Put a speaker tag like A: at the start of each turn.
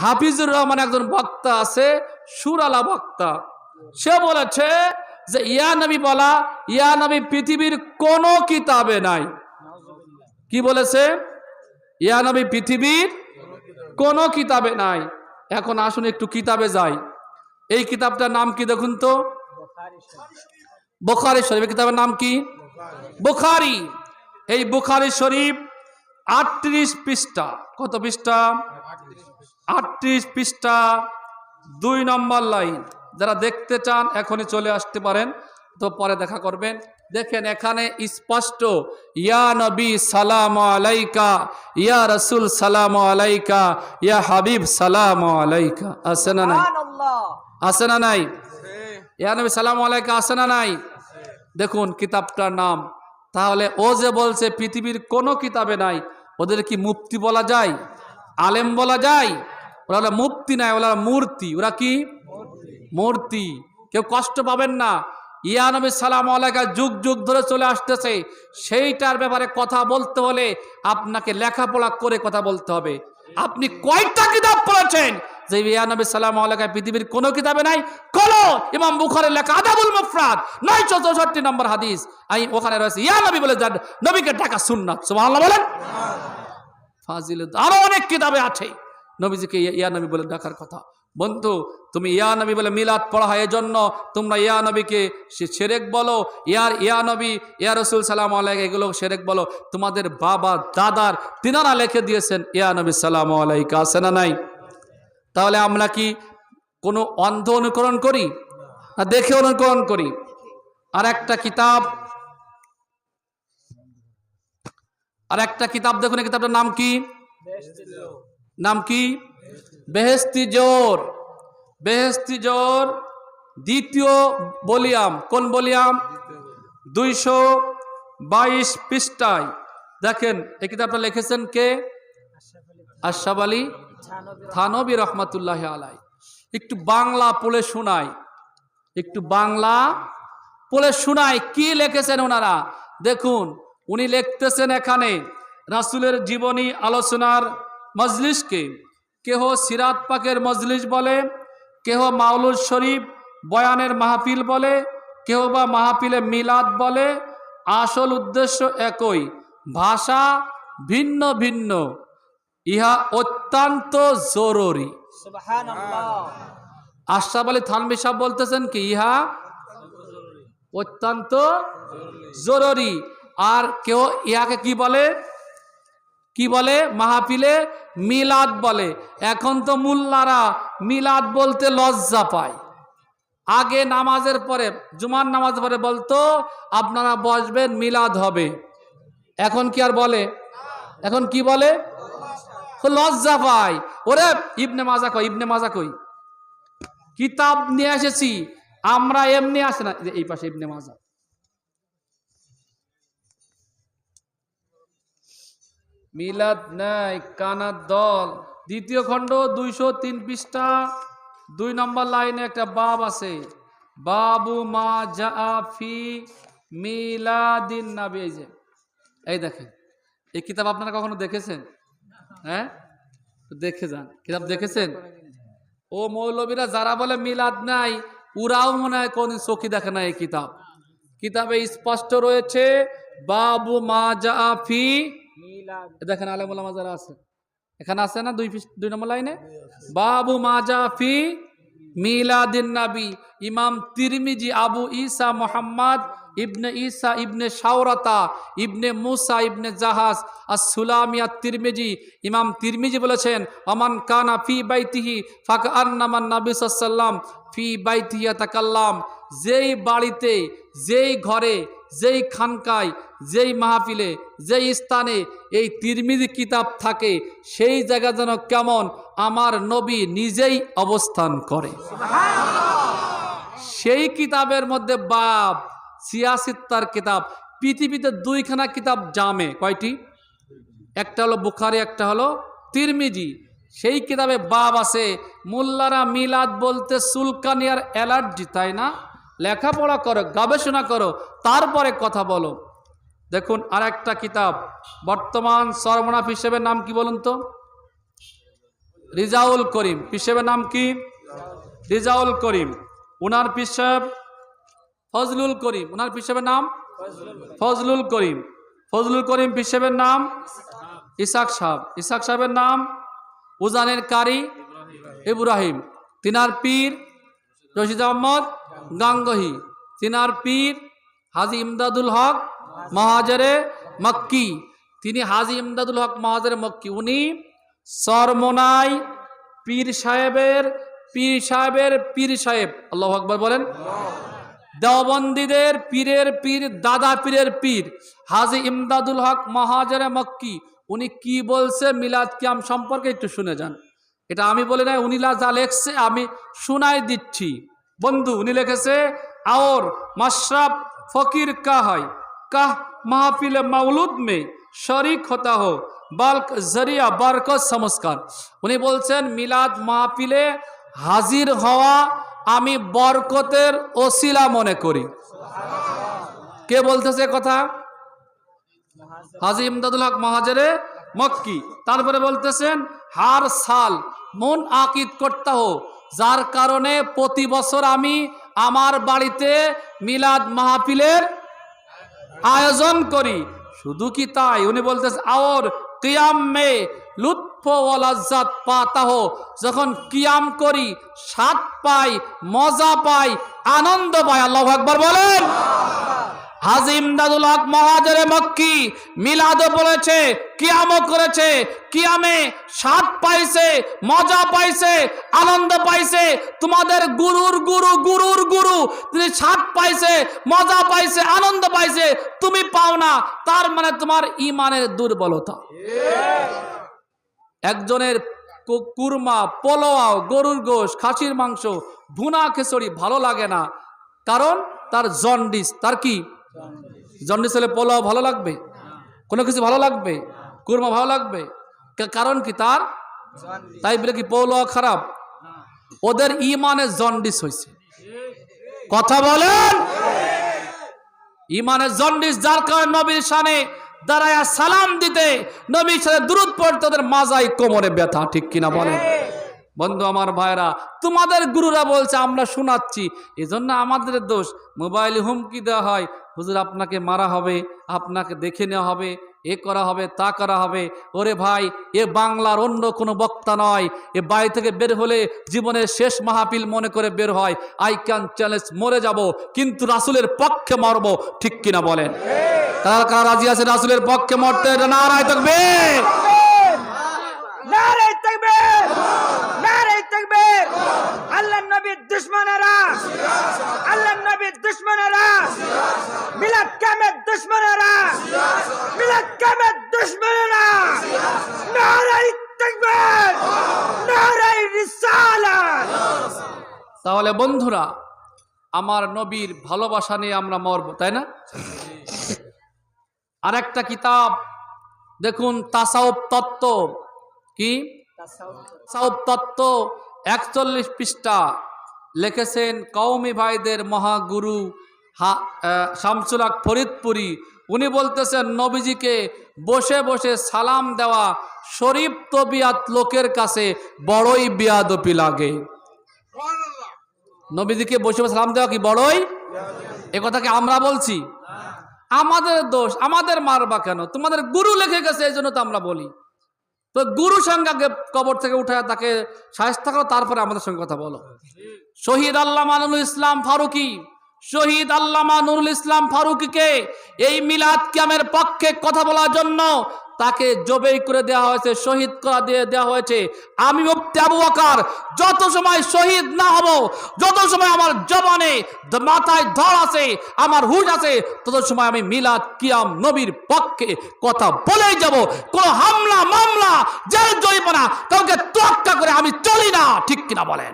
A: হাফিজুর রহমান একজন বক্তা আছে, সুরালা বক্তা। সে বলেছে যে, ইয়া নবী বলা, ইয়া নবী পৃথিবীর কোনো কিতাবে নাই। কি বলেছে? ইয়া নবী পৃথিবীর কোনো কিতাবে নাই। এখন আসুন একটু কিতাবে যাই। এই কিতাবটার নাম কি দেখুন তো? বুখারি শরীফ। কিতাবের নাম কি? বুখারি। এই বুখারি শরীফ আটত্রিশ পৃষ্ঠা। কত পৃষ্ঠা? আটত্রিশ পৃষ্ঠা দুই নম্বর লাইন। যারা দেখতে চান এখনই চলে আসতে পারেন। তো পরে দেখা করবেন। দেখেন এখানে স্পষ্ট ইয়া নবী সালাম আলাইকা ইয়া রসুল সালাম আলাইকা ইয়া হাবিব সালাম আলাইকা। আছে না নাই? আছে না নাই? ইয়া নবী সালাম আলাইকা আছে না নাই? দেখুন কিতাবটার নাম। তাহলে ও যে বলছে পৃথিবীর কোনো কিতাবে নাই ওদের কি মুক্তি বলা যায়? আলেম বলা যায়? ওরা হলো মুক্তি নাই ওরা মূর্তি। ওরা কি? মূর্তি। কেউ কষ্ট পাবেন না। ইয়া নবী সালাম আলাইকা যুগ যুগ ধরে চলে আসতেছে। সেইটার ব্যাপারে কথা বলতে হলে আপনাকে লেখাপড়া করে কথা বলতে হবে। আপনি কয়টা কিতাব পড়েছেন? যে ইয়া নবী সালাম আলাইকা পৃথিবীর কোনো কিতাবে নাই? কলো ইমাম বুখারের লেখা আদাবুল মুফরাদ নয়শো চৌষট্টি নম্বর হাদিস। আমি ওখানে রয়েছে। ইয়া নবী বলে যান নবীকে ডাকা সুন্নাত। সুবহানাল্লাহ বলেন। ফাজিল আরও অনেক কিতাবে আছে। নবীজিকে ইয়া- নবী বলে ডাকার কথা। বন্ধু, তুমি ইয়া নবী বলে মিলাদ পড়া হয় এজন্য তোমরা ইয়া নবীকে সে সেরেক বলো, ইয়ার ইয়া নবী, ইয়া রসুল সালাম আলাইকা এগুলো সেরেক বলো। তোমাদের বাবা, দাদার তিনারা লিখে দিয়েছেন, ইয়া নবী সালাম আলাইকা, আছে না নাই? তাহলে আমরা কি কোনো অন্ধ অনুকরণ করি? না, দেখে অনুকরণ করি? আর একটা কিতাব, আর একটা কিতাব, দেখুন এই কিতাবটার নাম কি? নাম কি? বেহেস্তি জোর। বেহেস্তি জোর, দ্বিতীয় বলিয়াম। কোন বলিয়াম? দুইশো বাইশ পৃষ্ঠায়। দেখেন এই কিতাবটা লিখেছেন কে? আশরাফ আলী থানবী রহমতুল্লাহ আলাই একটু বাংলা পড়ে শোনাই। একটু বাংলা পড়ে শোনাই। কি লিখেছেন ওনারা? দেখুন, উনি লিখতেছেন এখানে, রাসূলের জীবনী আলোচনার মজলিসকে কেহ সিরাত পাকের মজলিস বলে কেহ মাউলুদ শরীফ বয়ানের মাহফিল বলে কেহ বা মাহফিলে মিলাদ বলে আসল উদ্দেশ্য একই ভাষা ভিন্ন ভিন্ন ইহা অত্যন্ত জরুরি। আশরাফ আলী থানবি সাহেব বলতেছেন কি ইহা অত্যন্ত জরুরি। আর কেউ ইহাকে কি বলে? কি বলে? মাহফিলে মিলাদ বলে। এখন তো মুল্লারা মিলাদ বলতে লজ্জা পায়। আগে নামাজের পরে, জুমার নামাজ পরে বলতো, আপনারা বসবেন, মিলাদ হবে। এখন কি আর বলে? এখন কি বলে? লজ্জা পায়। ওরে, ইবনে মাজা কই? ইবনে মাজা কই? কিতাব নিয়ে এসেছি। আমরা এমনি আসে না। এই পাশে ইবনে মাজা। মিলাদ নাই কানার দল। দ্বিতীয় খণ্ড, দুইশো তিন পৃষ্ঠা, দুই নম্বর লাইনে একটা বাব আছে। বাবু মা জাফি মিলাদিন নাবি। এই যে, এই দেখেন, এই কিতাব আপনারা কখনো দেখেছেন? হ্যাঁ? দেখে যান, কিতাব দেখেছেন? ও মৌলবীরা যারা বলে মিলাদ নাই, ওরাও মনে হয় কোন চোখি দেখে না এই কিতাব। কিতাবে স্পষ্ট রয়েছে, বাবু মা জাফি দেখেন আলমুল্লামা যারা আছে, এখানে আছে না দুই দুই নম্বর লাইনে? বাবু মাজাফি মিলাদিন নাবি। ইমাম তিরমিজি আবু ঈসা মোহাম্মদ ইবনে ঈসা ইবনে শাওরাতা ইবনে মুসা ইবনে জাহাজ আর সুলামিয়া তিরমিজি ইমাম তিরমিজি বলেছেন অমান কানা ফি বাইতিহি ফাক আন্নামান নবী সাল্লাম ফি বাইতিহিয়া তাকাল্লাম যেই বাড়িতে, যেই ঘরে যেই খানকায়, যেই মাহফিলে, যেই স্থানে এই তিরমিজি কিতাব থাকে, সেই জায়গা যেন কেমন আমার নবী নিজেই অবস্থান করে। সেই কিতাবের মধ্যে বাব সিয়াসিত্তার কিতাব, পৃথিবীতে দুইখানা কিতাব জামে। কয়টি? একটা হলো বুখারি, একটা হলো তিরমিজি। সেই কিতাবে বাব আছে, মোল্লারা মিলাদ বলতে সুলকানিয়ার অ্যালার্জি তাই না? লেখাপড়া করো, গবেষণা করো, তারপরে কথা বলো। দেখুন আর একটা কিতাব, বর্তমান সর্বনাফ হিসেবে নাম কি বলুন তো? রিজাউল করিম পিসেবের নাম কি? রিজাউল করিম। উনার পিসেব ফজলুল করিম। উনার পিসেবের নাম? ফজলুল করিম। ফজলুল করিম পিসেবের নাম? ইসাক সাহেব। ইসাক সাহেবের নাম? উজানের কারি ইব্রাহিম। তিনার পীর রশিদ আহমদ গাঙ্গহি, তিনার পীর হাজি ইমদাদুল হক মহাজারে মক্কি। তিনি হাজি ইমদাদুল হক মহাজারে মক্কি। উনি সরমোনাই পীর সাহেবের পীর সাহেবের পীর সাহেব। আল্লাহ আকবর বলেন। দেওবন্দীদের পীরের পীর, দাদা পীরের পীর, হাজি ইমদাদুল হক মহাজারে মক্কি। উনি কি বলছে মিলাদ কিয়াম সম্পর্কে একটু শুনে যান। এটা আমি বলি না উনি লা যা লেখছে, আমি শুনাই দিচ্ছি। বন্ধু, উনি লিখেছে, আওর, মাশরাফ ফকির কা হয়। কাহ মাহফিল মাউলুদ মে শরিক হতা হো। বালক জরিয়া বারকত সংস্কার উনি বলছেন, মিলাদ মাহফিলে হাজির হওয়া আমি বরকতের ওসিলা মনে করি। কে বলতেছে কথা? হাজি ইমদাদুল হক মহাজরে মক্কি। তারপরে বলতেছেন, হার সাল, মন আকিদ করতে হো। যার কারণে প্রতি বছর আমি আমার বাড়িতে মিলাদ মাহফিলের আয়োজন করি। শুধু কি তাই? উনি বলতেছে, আওর কিয়াম মে লুৎফ ও পাতাহ। যখন কিয়াম করি, স্বাদ পাই, মজা পাই, আনন্দ পাই, আল্লাহ আকবার বলেন। হাজিম দাদুল হক মহাজরে মক্কি মিলাদও বলেছে কিয়ামও করেছে, কিয়ামে স্বাদ পাইছে, মজা পাইছে, আনন্দ পাইছে, তোমাদের গুরুর গুরু গুরুর গুরু, তিনি স্বাদ পাইছে, মজা পাইছে, আনন্দ পাইছে, তুমি পাও না, তার মানে তোমার ইমানের দুর্বলতা। একজনের কুরমা পোলোয়াও গরুর গোশ, খাসির মাংস, ভুনা, খেসড়ি ভালো লাগে না, কারণ তার জন্ডিস, তার কি? জন্ডিস হলে পোলাও ভালো লাগবে? কোনো কিছু ভালো লাগবে? কুরমা ভালো লাগবে? কারণ কি তার? তাই বলে কি পোলাও খারাপ। ওদের ইমানে জন্ডিস হয়েছে। কথা বলেন? ইমানের জন্ডিস যার কারণে নবীর সানে দাঁড়ায়া সালাম দিতে, নবীর সাথে দূরত পড়তে ওদের মাজাই কোমরে ব্যথা, ঠিক কিনা বলেন? বন্ধু আমার ভাইরা, তোমাদের গুরুরা বলছে, আমরা শোনাচ্ছি। এজন্য আমাদের দোষ, মোবাইলে হুমকি দেওয়া হয়। হুজুর, আপনাকে মারা হবে, আপনাকে দেখে নেওয়া হবে, এ করা হবে, তা করা হবে। ওরে ভাই, এ বাংলার অন্য কোনো বক্তা নয়। এ বাড়ি থেকে বের হলে জীবনের শেষ মাহফিল মনে করে বের হয়। আই ক্যান চ্যালেঞ্জ মরে যাব, কিন্তু রাসুলের পক্ষে মরব, ঠিক কিনা বলেন? কার কার রাজি আছে রাসুলের পক্ষে মরতে? নারায় থাকবে
B: নারে তাকবীর! নারে তাকবীর আল্লাহর নবীর দুশমনেরা, আল্লাহর নবীর দুশমনেরা, মিলাদ কামের দুশমনেরা, মিলাদ কামের দুশমনেরা নারে তাকবীর নারে রিসালাত।
A: তাহলে বন্ধুরা, আমার নবীর ভালোবাসা নিয়ে আমরা মরব, তাই না? আর একটা কিতাব, দেখুন তাসাউব তত্ত্ব, কি? তাসাউব তত্ত্ব। একচল্লিশ পৃষ্ঠা লিখেছেন কৌমি ভাইদের মহাগুরু হা আহ, শামসুল হক ফরিদপুরি। উনি বলতেছেন নবীজিকে বসে বসে সালাম দেওয়া শরীফ তবিয়াত লোকের কাছে বড়ই বিয়াদপি লাগে। নবীজিকে বসে বসে সালাম দেওয়া কি বড়ই? এ কথা কি আমরা বলছি? আমাদের দোষ আমাদের মারবা কেন? তোমাদের গুরু লেখে গেছে এই জন্য তো আমরা বলি। তো গুরু সংজ্ঞাকে কবর থেকে উঠে তাকে সাহেস্তা করো, তারপরে আমাদের সঙ্গে কথা বলো। শহীদ আল্লাহ মানুল ইসলাম ফারুকি, শহীদ আল্লামা নুরুল ইসলাম ফারুকিকে এই মিলাদ ক্যামের পক্ষে কথা বলার জন্য তাকে জবেই করে দেওয়া হয়েছে, শহীদ করা দিয়ে দেওয়া হয়েছে। আমি মুফতি আবু বকর, যত সময় শহীদ না হব, যত সময় আমার জবানে মাথায় ধর আছে, আমার হুশ আছে, তত সময় আমি মিলাদ কিয়াম নবীর পক্ষে কথা বলেই যাব। কোন হামলা, মামলা, জেল জরিমানা, কাউকে তোয়াক্কা করে আমি চলি না, ঠিক কিনা বলেন?